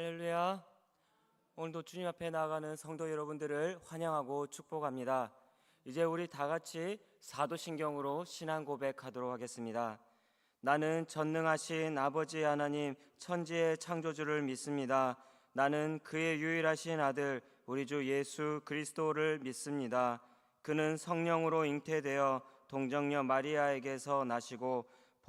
할렐루야. 오늘도 주님 앞에 나아가는 성도 여러분들을 환영하고 축복합니다. 이제 우리 다 같이 사도신경으로 신앙 고백하도록 하겠습니다. 나는 전능하신 아버지 하나님 천지의 창조주를 믿습니다. 나는 그의 유일하신 아들 우리 주 예수 그리스도를 믿습니다. 그는 성령으로 잉태되어 동정녀 마리아에게서 나시고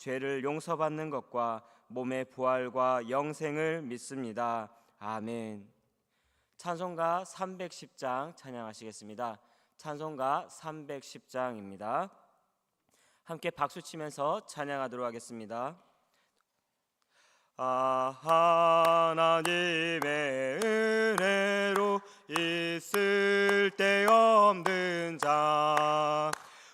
죄를 용서받는 것과 몸의 부활과 영생을 믿습니다. 아멘. 찬송가 310장 찬양하시겠습니다. 찬송가 310장입니다. 함께 박수 치면서 찬양하도록 하겠습니다. 아 하나님의 은혜로 있을 때 없는 자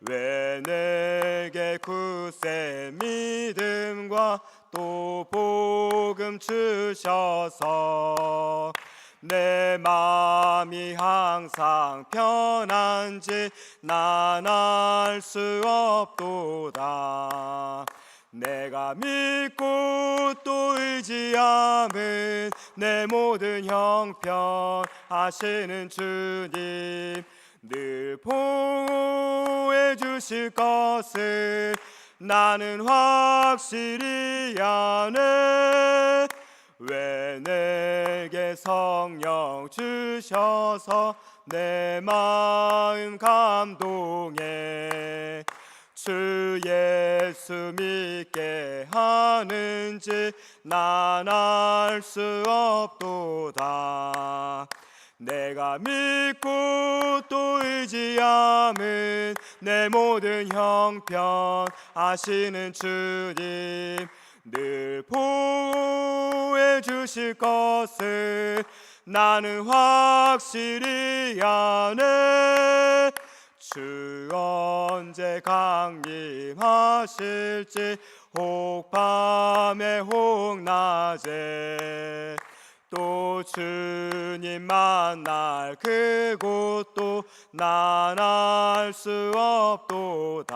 왜 내게 굳세 믿음과 또 복음 주셔서 내 마음이 항상 편한지 난 알 수 없도다. 내가 믿고 또 의지함은 내 모든 형편 하시는 주님 늘 보호해 주실 것을 나는 확실히 아네. 왜 내게 성령 주셔서 내 마음 감동해? 주 예수 믿게 하는지 난 알 수 없도다 내가 믿고 또 의지함은 내 모든 형편 하시는 주님 늘 보호해 주실 것을 나는 확실히 아네. 주 언제 강림하실지 혹 밤에 혹 낮에 또 주님 만날 그곳도 난알 수 없도다.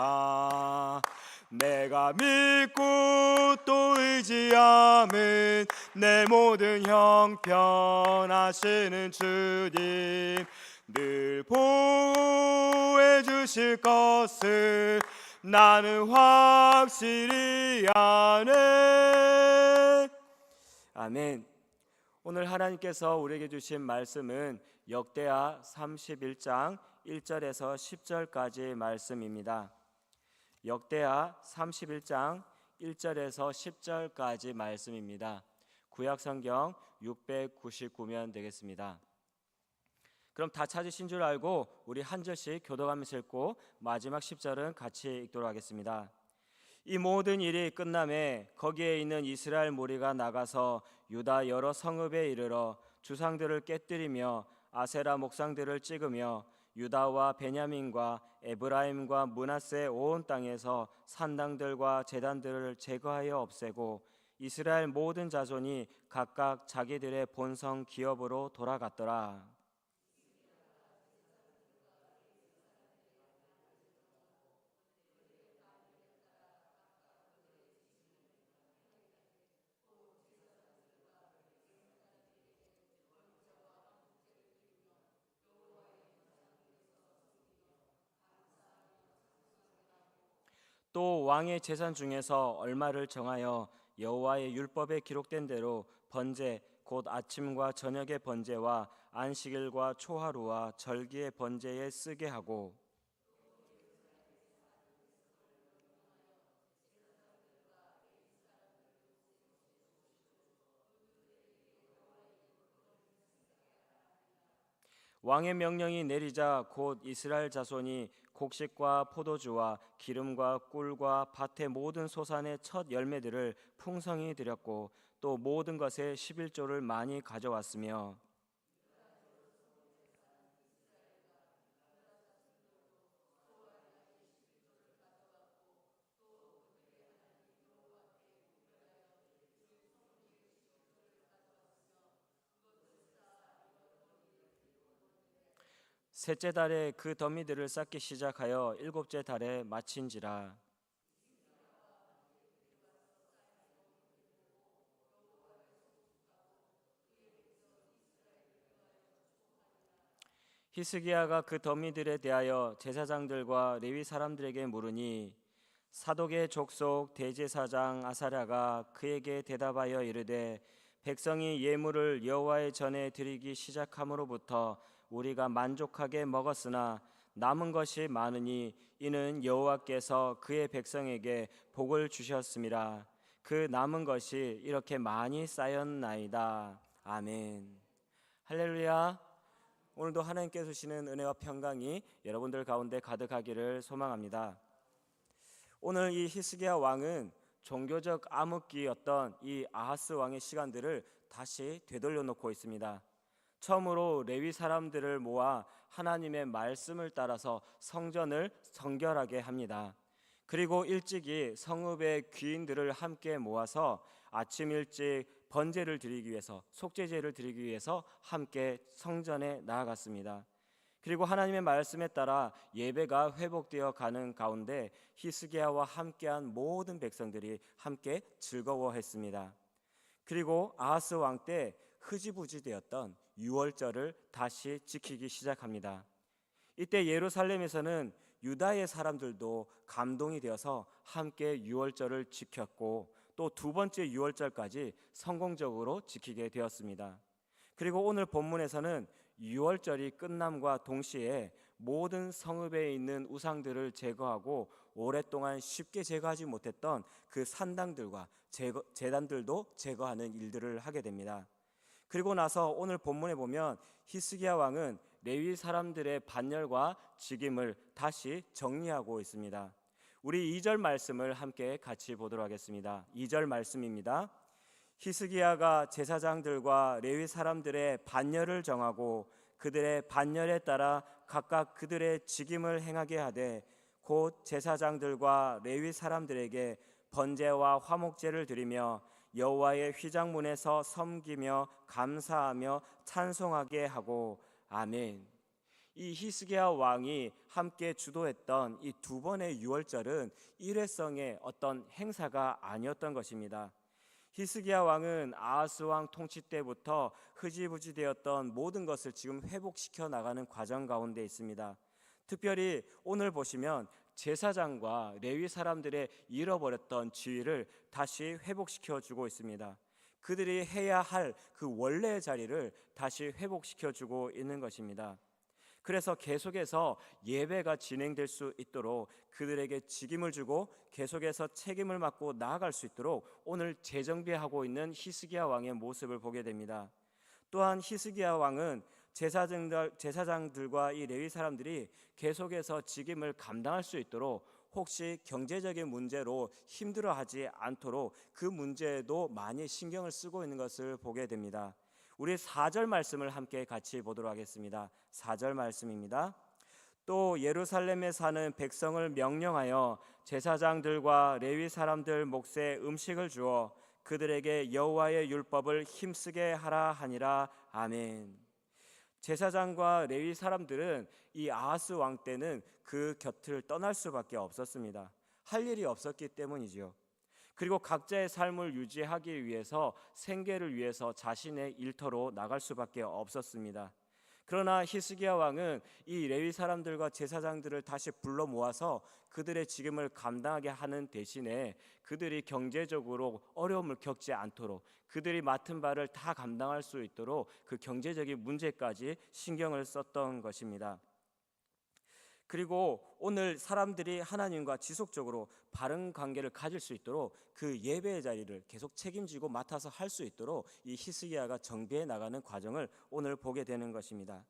내가 믿고 또 의지함은 내 모든 형편 하시는 주님. 늘 보호해 주실 것을 나는 확실히 아네. 아멘 오늘 하나님께서 우리에게 주신 말씀은 역대하 31장 1절에서 10절까지 말씀입니다. 역대하 31장 1절에서 10절까지 말씀입니다. 구약 성경 699면 되겠습니다. 그럼 다 찾으신 줄 알고 우리 한 절씩 교도하면서 읽고 마지막 10절은 같이 읽도록 하겠습니다. 이 모든 일이 끝남에 거기에 있는 이스라엘 무리가 나가서 유다 여러 성읍에 이르러 주상들을 깨뜨리며 아세라 목상들을 찍으며 유다와 베냐민과 에브라임과 문하세 온 땅에서 산당들과 제단들을 제거하여 없애고 이스라엘 모든 자손이 각각 자기들의 본성 기업으로 돌아갔더라. 또 왕의 재산 중에서 얼마를 정하여 여호와의 율법에 기록된 대로 번제 곧 아침과 저녁의 번제와 안식일과 초하루와 절기의 번제에 쓰게 하고. 왕의 명령이 내리자 곧 이스라엘 자손이 곡식과 포도주와 기름과 꿀과 밭의 모든 소산의 첫 열매들을 풍성히 드렸고 또 모든 것에 11조를 많이 가져왔으며 셋째 달에 그 더미들을 쌓기 시작하여 일곱째 달에 마친지라. 히스기야가 그 더미들에 대하여 제사장들과 레위 사람들에게 물으니 사독의 족속 대제사장 아사랴가 그에게 대답하여 이르되 백성이 예물을 여호와의 전에 드리기 시작함으로부터 우리가 만족하게 먹었으나 남은 것이 많으니 이는 여호와께서 그의 백성에게 복을 주셨음이라 그 남은 것이 이렇게 많이 쌓였나이다. 아멘. 할렐루야. 오늘도 하나님께서 주시는 은혜와 평강이 여러분들 가운데 가득하기를 소망합니다. 오늘 이 히스기야 왕은 종교적 암흑기였던 이 아하스 왕의 시간들을 다시 되돌려 놓고 있습니다. 처음으로 레위 사람들을 모아 하나님의 말씀을 따라서 성전을 성결하게 합니다. 그리고 일찍이 성읍의 귀인들을 함께 모아서 아침 일찍 번제를 드리기 위해서 속죄제를 드리기 위해서 함께 성전에 나아갔습니다. 그리고 하나님의 말씀에 따라 예배가 회복되어 가는 가운데 히스기야와 함께한 모든 백성들이 함께 즐거워했습니다. 그리고 아하스 왕 때 흐지부지 되었던 유월절을 다시 지키기 시작합니다. 이때 예루살렘에서는 유다의 사람들도 감동이 되어서 함께 유월절을 지켰고 또 두 번째 유월절까지 성공적으로 지키게 되었습니다. 그리고 오늘 본문에서는 유월절이 끝남과 동시에 모든 성읍에 있는 우상들을 제거하고 오랫동안 쉽게 제거하지 못했던 그 산당들과 제거, 재단들도 제거하는 일들을 하게 됩니다. 그리고 나서 오늘 본문에 보면 히스기야 왕은 레위 사람들의 반열과 직임을 다시 정리하고 있습니다. 우리 2절 말씀을 함께 같이 보도록 하겠습니다. 2절 말씀입니다. 히스기야가 제사장들과 레위 사람들의 반열을 정하고 그들의 반열에 따라 각각 그들의 직임을 행하게 하되 곧 제사장들과 레위 사람들에게 번제와 화목제를 드리며 여호와의 휘장문에서 섬기며 감사하며 찬송하게 하고 아멘. 이 히스기야 왕이 함께 주도했던 이 두 번의 유월절은 일회성의 어떤 행사가 아니었던 것입니다. 히스기야 왕은 아하스 왕 통치 때부터 흐지부지 되었던 모든 것을 지금 회복시켜 나가는 과정 가운데 있습니다. 특별히 오늘 보시면 제사장과 레위 사람들의 잃어버렸던 지위를 다시 회복시켜 주고 있습니다. 그들이 해야 할 그 원래의 자리를 다시 회복시켜 주고 있는 것입니다. 그래서 계속해서 예배가 진행될 수 있도록 그들에게 직임을 주고 계속해서 책임을 맡고 나아갈 수 있도록 오늘 재정비하고 있는 히스기야 왕의 모습을 보게 됩니다. 또한 히스기야 왕은 제사장들, 제사장들과 이 레위 사람들이 계속해서 직임을 감당할 수 있도록 혹시 경제적인 문제로 힘들어하지 않도록 그 문제에도 많이 신경을 쓰고 있는 것을 보게 됩니다. 우리 4절 말씀을 함께 같이 보도록 하겠습니다. 4절 말씀입니다. 또 예루살렘에 사는 백성을 명령하여 제사장들과 레위 사람들 몫에 음식을 주어 그들에게 여호와의 율법을 힘쓰게 하라 하니라 아멘. 제사장과 레위 사람들은 이 아하스 왕 때는 그 곁을 떠날 수밖에 없었습니다. 할 일이 없었기 때문이지요. 그리고 각자의 삶을 유지하기 위해서 생계를 위해서 자신의 일터로 나갈 수밖에 없었습니다. 그러나 히스기야 왕은 이 레위 사람들과 제사장들을 다시 불러 모아서 그들의 직임을 감당하게 하는 대신에 그들이 경제적으로 어려움을 겪지 않도록 그들이 맡은 바를 다 감당할 수 있도록 그 경제적인 문제까지 신경을 썼던 것입니다. 그리고 오늘 사람들이 하나님과 지속적으로 바른 관계를 가질 수 있도록 그 예배의 자리를 계속 책임지고 맡아서 할 수 있도록 이 히스기야가 정비해 나가는 과정을 오늘 보게 되는 것입니다.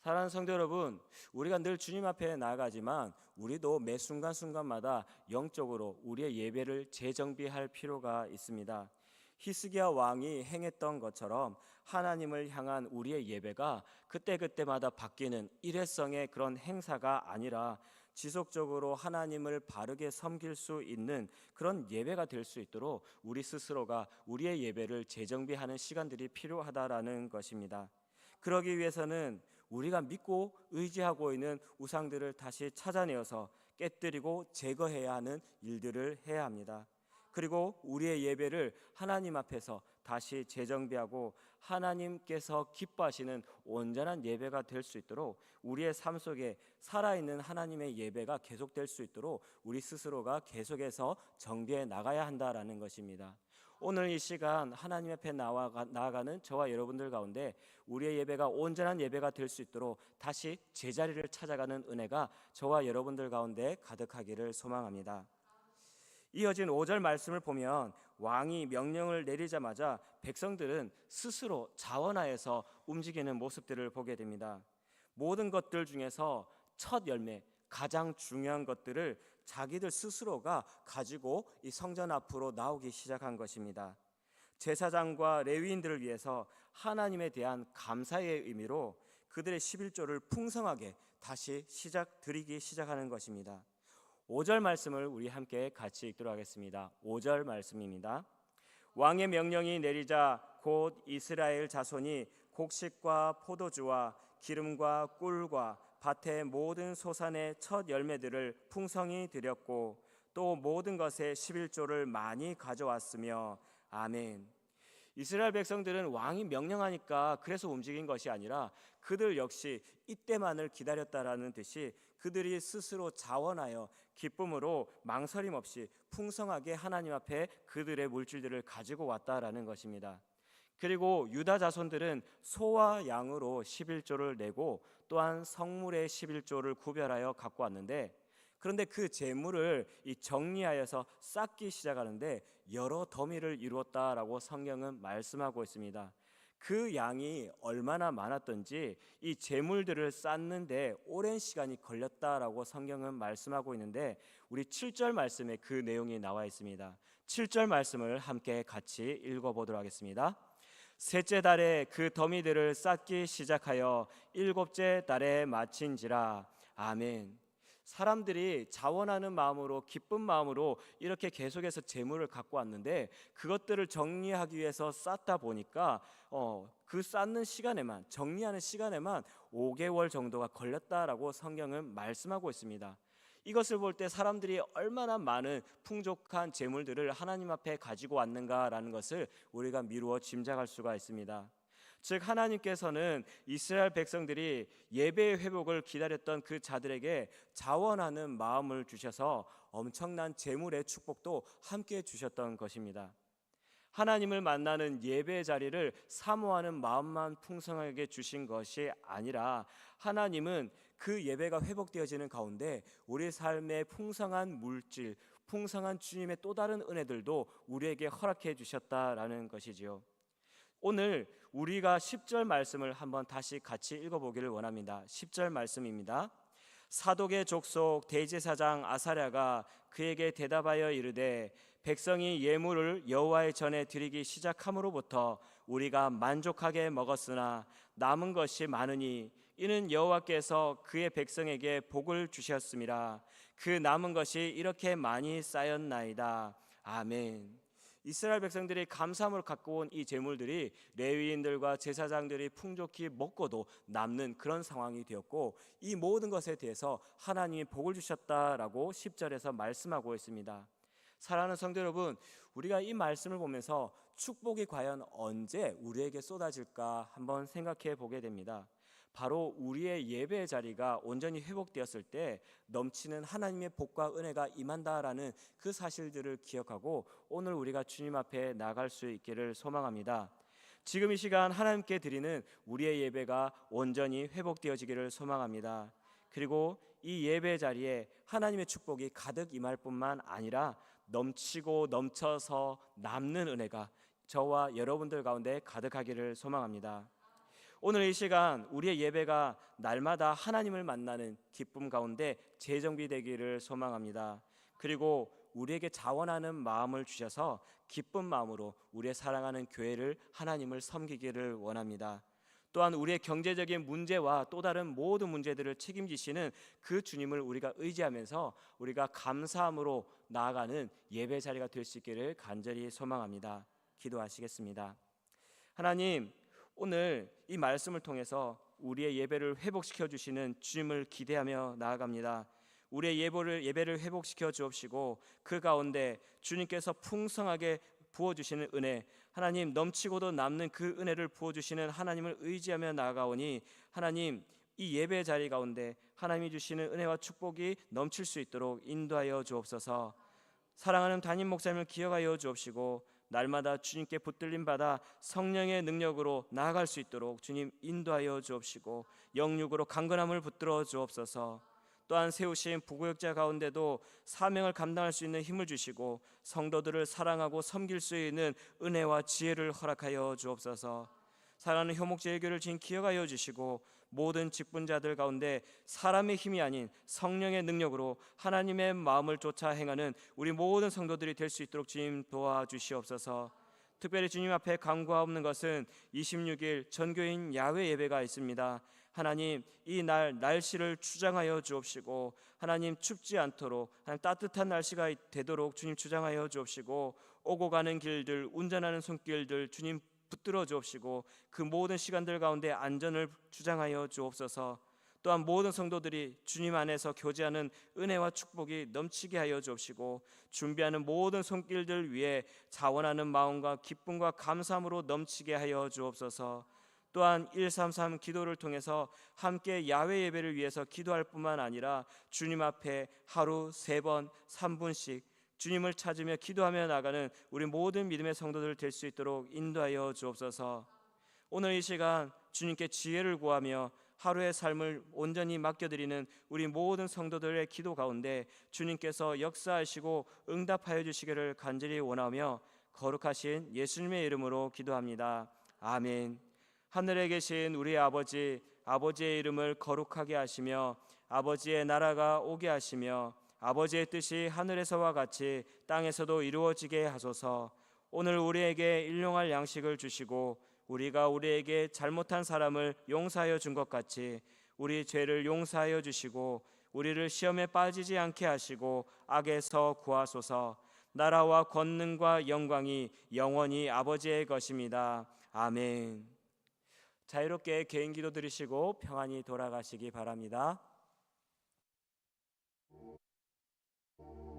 사랑하는 성도 여러분, 우리가 늘 주님 앞에 나아가지만 우리도 매 순간순간마다 영적으로 우리의 예배를 재정비할 필요가 있습니다. 히스기야 왕이 행했던 것처럼 하나님을 향한 우리의 예배가 그때그때마다 바뀌는 일회성의 그런 행사가 아니라 지속적으로 하나님을 바르게 섬길 수 있는 그런 예배가 될 수 있도록 우리 스스로가 우리의 예배를 재정비하는 시간들이 필요하다라는 것입니다. 그러기 위해서는 우리가 믿고 의지하고 있는 우상들을 다시 찾아내어서 깨뜨리고 제거해야 하는 일들을 해야 합니다. 그리고 우리의 예배를 하나님 앞에서 다시 재정비하고 하나님께서 기뻐하시는 온전한 예배가 될 수 있도록 우리의 삶 속에 살아있는 하나님의 예배가 계속될 수 있도록 우리 스스로가 계속해서 정비해 나가야 한다라는 것입니다. 오늘 이 시간 하나님 앞에 나와 나아가는 저와 여러분들 가운데 우리의 예배가 온전한 예배가 될 수 있도록 다시 제자리를 찾아가는 은혜가 저와 여러분들 가운데 가득하기를 소망합니다. 이어진 5절 말씀을 보면 왕이 명령을 내리자마자 백성들은 스스로 자원하여서 움직이는 모습들을 보게 됩니다. 모든 것들 중에서 첫 열매, 가장 중요한 것들을 자기들 스스로가 가지고 이 성전 앞으로 나오기 시작한 것입니다. 제사장과 레위인들을 위해서 하나님에 대한 감사의 의미로 그들의 11조를 풍성하게 다시 시작 드리기 시작하는 것입니다. 5절 말씀을 우리 함께 같이 읽도록 하겠습니다. 5절 말씀입니다. 왕의 명령이 내리자 곧 이스라엘 자손이 곡식과 포도주와 기름과 꿀과 밭의 모든 소산의 첫 열매들을 풍성히 드렸고 또 모든 것의 11조를 많이 가져왔으며 아멘. 이스라엘 백성들은 왕이 명령하니까 그래서 움직인 것이 아니라 그들 역시 이때만을 기다렸다라는 듯이 그들이 스스로 자원하여 기쁨으로 망설임 없이 풍성하게 하나님 앞에 그들의 물질들을 가지고 왔다라는 것입니다. 그리고 유다 자손들은 소와 양으로 11조를 내고 또한 성물의 11조를 구별하여 갖고 왔는데 그런데 그 재물을 이 정리하여서 쌓기 시작하는데 여러 더미를 이루었다라고 성경은 말씀하고 있습니다. 그 양이 얼마나 많았던지 이 재물들을 쌓는데 오랜 시간이 걸렸다라고 성경은 말씀하고 있는데 우리 7절 말씀에 그 내용이 나와 있습니다. 7절 말씀을 함께 같이 읽어 보도록 하겠습니다. 셋째 달에 그 더미들을 쌓기 시작하여 일곱째 달에 마친지라 아멘. 사람들이 자원하는 마음으로 기쁜 마음으로 이렇게 계속해서 재물을 갖고 왔는데 그것들을 정리하기 위해서 쌓다 보니까 어, 그 쌓는 시간에만 정리하는 시간에만 5개월 정도가 걸렸다라고 성경은 말씀하고 있습니다. 이것을 볼 때 사람들이 얼마나 많은 풍족한 재물들을 하나님 앞에 가지고 왔는가라는 것을 우리가 미루어 짐작할 수가 있습니다. 즉 하나님께서는 이스라엘 백성들이 예배의 회복을 기다렸던 그 자들에게 자원하는 마음을 주셔서 엄청난 재물의 축복도 함께 주셨던 것입니다. 하나님을 만나는 예배 자리를 사모하는 마음만 풍성하게 주신 것이 아니라 하나님은 그 예배가 회복되어지는 가운데 우리 삶의 풍성한 물질, 풍성한 주님의 또 다른 은혜들도 우리에게 허락해 주셨다라는 것이지요. 오늘 우리가 10절 말씀을 한번 다시 같이 읽어보기를 원합니다. 10절 말씀입니다. 사독의 족속 대제사장 아사랴가 그에게 대답하여 이르되 백성이 예물을 여호와의 전에 드리기 시작함으로부터 우리가 만족하게 먹었으나 남은 것이 많으니 이는 여호와께서 그의 백성에게 복을 주셨음이라 그 남은 것이 이렇게 많이 쌓였나이다 아멘. 이스라엘 백성들이 감사함을 갖고 온 이 재물들이 레위인들과 제사장들이 풍족히 먹고도 남는 그런 상황이 되었고 이 모든 것에 대해서 하나님이 복을 주셨다라고 10절에서 말씀하고 있습니다. 사랑하는 성도 여러분, 우리가 이 말씀을 보면서 축복이 과연 언제 우리에게 쏟아질까 한번 생각해 보게 됩니다. 바로 우리의 예배 자리가 온전히 회복되었을 때 넘치는 하나님의 복과 은혜가 임한다라는 그 사실들을 기억하고 오늘 우리가 주님 앞에 나갈 수 있기를 소망합니다. 지금 이 시간 하나님께 드리는 우리의 예배가 온전히 회복되어지기를 소망합니다. 그리고 이 예배 자리에 하나님의 축복이 가득 임할 뿐만 아니라 넘치고 넘쳐서 남는 은혜가 저와 여러분들 가운데 가득하기를 소망합니다. 오늘 이 시간 우리의 예배가 날마다 하나님을 만나는 기쁨 가운데 재정비되기를 소망합니다. 그리고 우리에게 자원하는 마음을 주셔서 기쁜 마음으로 우리의 사랑하는 교회를 하나님을 섬기기를 원합니다. 또한 우리의 경제적인 문제와 또 다른 모든 문제들을 책임지시는 그 주님을 우리가 의지하면서 우리가 감사함으로 나아가는 예배 자리가 될 수 있기를 간절히 소망합니다. 기도하시겠습니다. 하나님, 오늘 이 말씀을 통해서 우리의 예배를 회복시켜 주시는 주님을 기대하며 나아갑니다. 우리의 예배를 예배를 회복시켜 주옵시고 그 가운데 주님께서 풍성하게 부어 주시는 은혜 하나님 넘치고도 남는 그 은혜를 부어 주시는 하나님을 의지하며 나아가오니 하나님 이 예배 자리 가운데 하나님이 주시는 은혜와 축복이 넘칠 수 있도록 인도하여 주옵소서. 사랑하는 담임 목사님을 기억하여 주옵시고 날마다 주님께 붙들림 받아 성령의 능력으로 나아갈 수 있도록 주님 인도하여 주옵시고 영육으로 강건함을 붙들어 주옵소서. 또한 세우신 부고역자 가운데도 사명을 감당할 수 있는 힘을 주시고 성도들을 사랑하고 섬길 수 있는 은혜와 지혜를 허락하여 주옵소서. 사랑하는 효목제일교를 진 기억하여 주시고 모든 직분자들 가운데 사람의 힘이 아닌 성령의 능력으로 하나님의 마음을 쫓아 행하는 우리 모든 성도들이 될 수 있도록 주님 도와주시옵소서. 특별히 주님 앞에 간구하옵는 것은 26일 전교인 야외 예배가 있습니다. 하나님 이 날 날씨를 주장하여 주옵시고 하나님 춥지 않도록 하나님 따뜻한 날씨가 되도록 주님 주장하여 주옵시고 오고 가는 길들 운전하는 손길들 주님 붙들어 주옵시고 그 모든 시간들 가운데 안전을 주장하여 주옵소서. 또한 모든 성도들이 주님 안에서 교제하는 은혜와 축복이 넘치게 하여 주옵시고 준비하는 모든 손길들 위해 자원하는 마음과 기쁨과 감사함으로 넘치게 하여 주옵소서. 또한 133 기도를 통해서 함께 야외 예배를 위해서 기도할 뿐만 아니라 주님 앞에 하루 세 번, 3분씩 주님을 찾으며 기도하며 나가는 우리 모든 믿음의 성도들 될 수 있도록 인도하여 주옵소서. 오늘 이 시간 주님께 지혜를 구하며 하루의 삶을 온전히 맡겨드리는 우리 모든 성도들의 기도 가운데 주님께서 역사하시고 응답하여 주시기를 간절히 원하며 거룩하신 예수님의 이름으로 기도합니다. 아멘. 하늘에 계신 우리 아버지, 아버지의 이름을 거룩하게 하시며 아버지의 나라가 오게 하시며 아버지의 뜻이 하늘에서와 같이 땅에서도 이루어지게 하소서. 오늘 우리에게 일용할 양식을 주시고 우리가 우리에게 잘못한 사람을 용서하여 준 것 같이 우리 죄를 용서하여 주시고 우리를 시험에 빠지지 않게 하시고 악에서 구하소서. 나라와 권능과 영광이 영원히 아버지의 것입니다. 아멘. 자유롭게 개인 기도 드리시고 평안히 돌아가시기 바랍니다. Thank you.